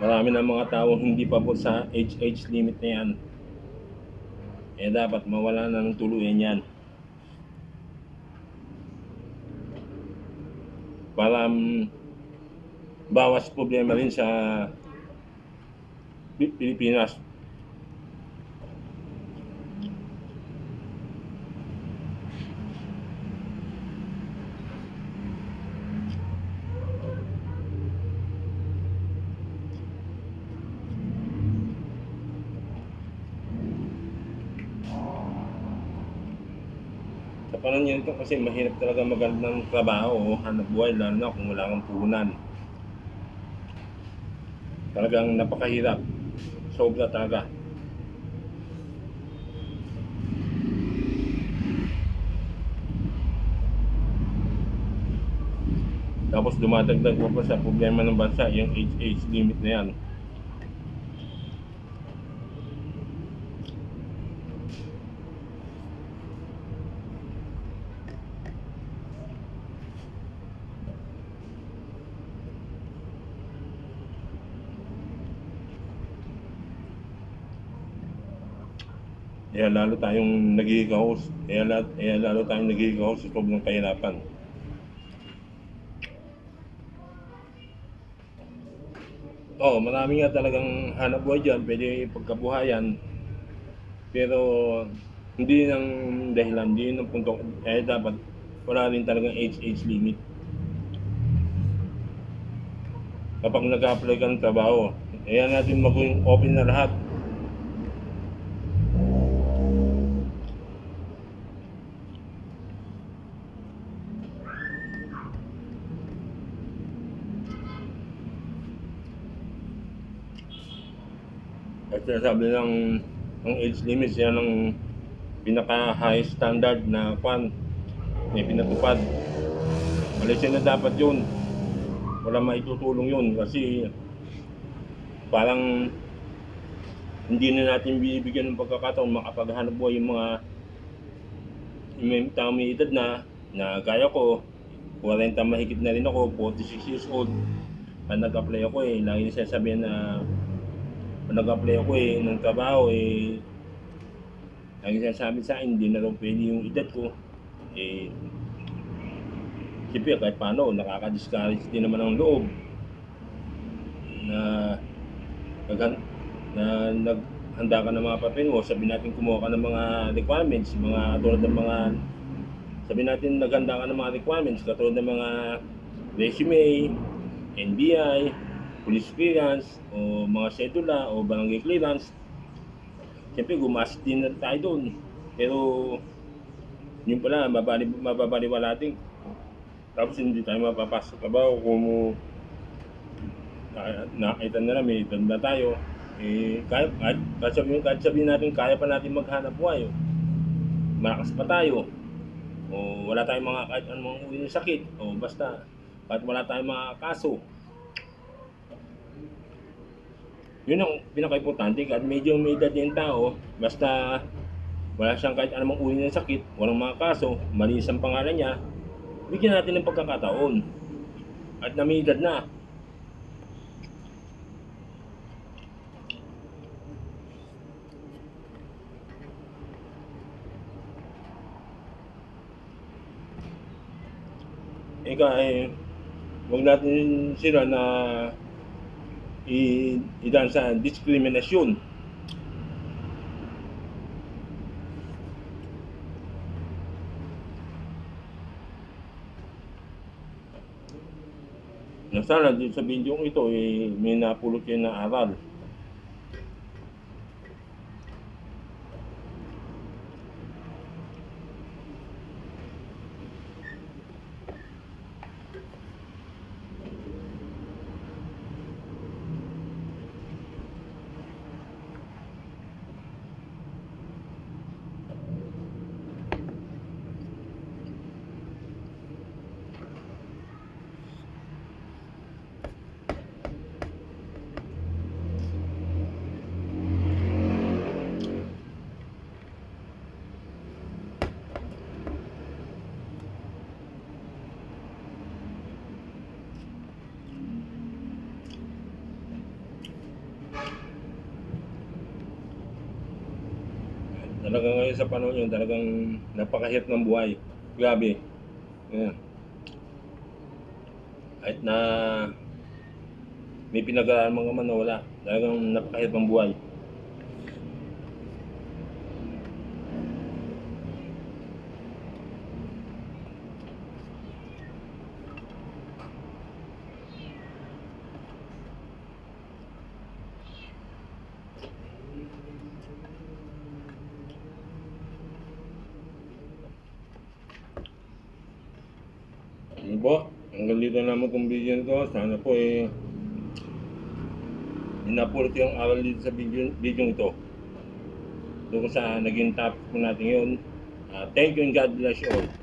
Marami ng mga tao hindi pa po sa age limit na yan. Eh dapat mawala na ng tuluyan yan. Para mm, bawas problema rin sa Pi- Pilipinas. Sa panahon ito kasi mahirap talaga magandang trabaho hanap buhay lalo na kung wala kang puhunan. Talagang napakahirap. Sobra talaga. Tapos dumadagdag pa pa sa problema ng bansa, yung age age limit na yan. Kaya lalo tayong nagigaw, kaya, la- kaya lalo tayong nagigaw sa sobrang kahirapan. Oo, oh, marami nga talagang hanap buhay dyan, pwede pagkabuhayan. Pero hindi ng dahilan, hindi ng punto. Eh dapat wala rin talagang age age limit. Kapag nag-apply ka ng trabaho, kaya natin maging open na lahat. At sinasabi ng ang age limit yan ang pinaka high standard na kwan may pinatupad. Malaysia na dapat yun. Wala maitutulong yun kasi parang hindi na natin bibigyan ng pagkakataon makapaghanap buhay yung mga may tao may edad na na gaya ko 40 mahigit na rin ako 46 years old pag nag-apply ako eh lagi na sinasabihan na nag-apply ako eh ng trabaho eh. Lagi sinasabi sa akin hindi na raw pwede yung edad ko. Eh siyempre kahit paano nakaka-discourage din naman ang loob. Na naghan- na naghanda ka ng mga papel mo sabi natin kumuha ka ng mga requirements mga tulad ng mga sabi natin naghanda ka ng mga requirements katulad ng mga resume NBI police clearance o mga sedula o barangay clearance siyempre gumas din na tayo doon. Pero yun pala mabali, mababaliwala natin tapos hindi tayo mapapasok. Trabaho kung na- nakita na lang may edad na tayo eh kaya kahit, kahit sabihin, kahit sabihin natin kaya pa natin maghanap buhay oh. malakas pa tayo. O wala tayong mga kahit anong uri ng sakit. O basta kahit wala tayong mga kaso yun ang pinaka-importante kahit medyo may edad yung tao basta wala siyang kahit anong uri ng sakit walang mga kaso malinis ang pangalan niya bigyan natin ng pagkakataon. At na may edad na. Ika eh, huwag natin sila na idan sa diskriminasyon. Na sana din sa video ito eh, may napulot kayo na aral. Talagang ngayon sa panahon yun, talagang napakahirap ng buhay. Grabe. Ayan. Kahit na may pinag-aaral mga man na wala. Talagang napakahirap ng buhay. Ano po? Hanggang dito naman itong video nito. Sana po eh inapulot yung aral dito sa video, video ito. Doon sa naging topic po natin yun. Ah, thank you and God bless you all.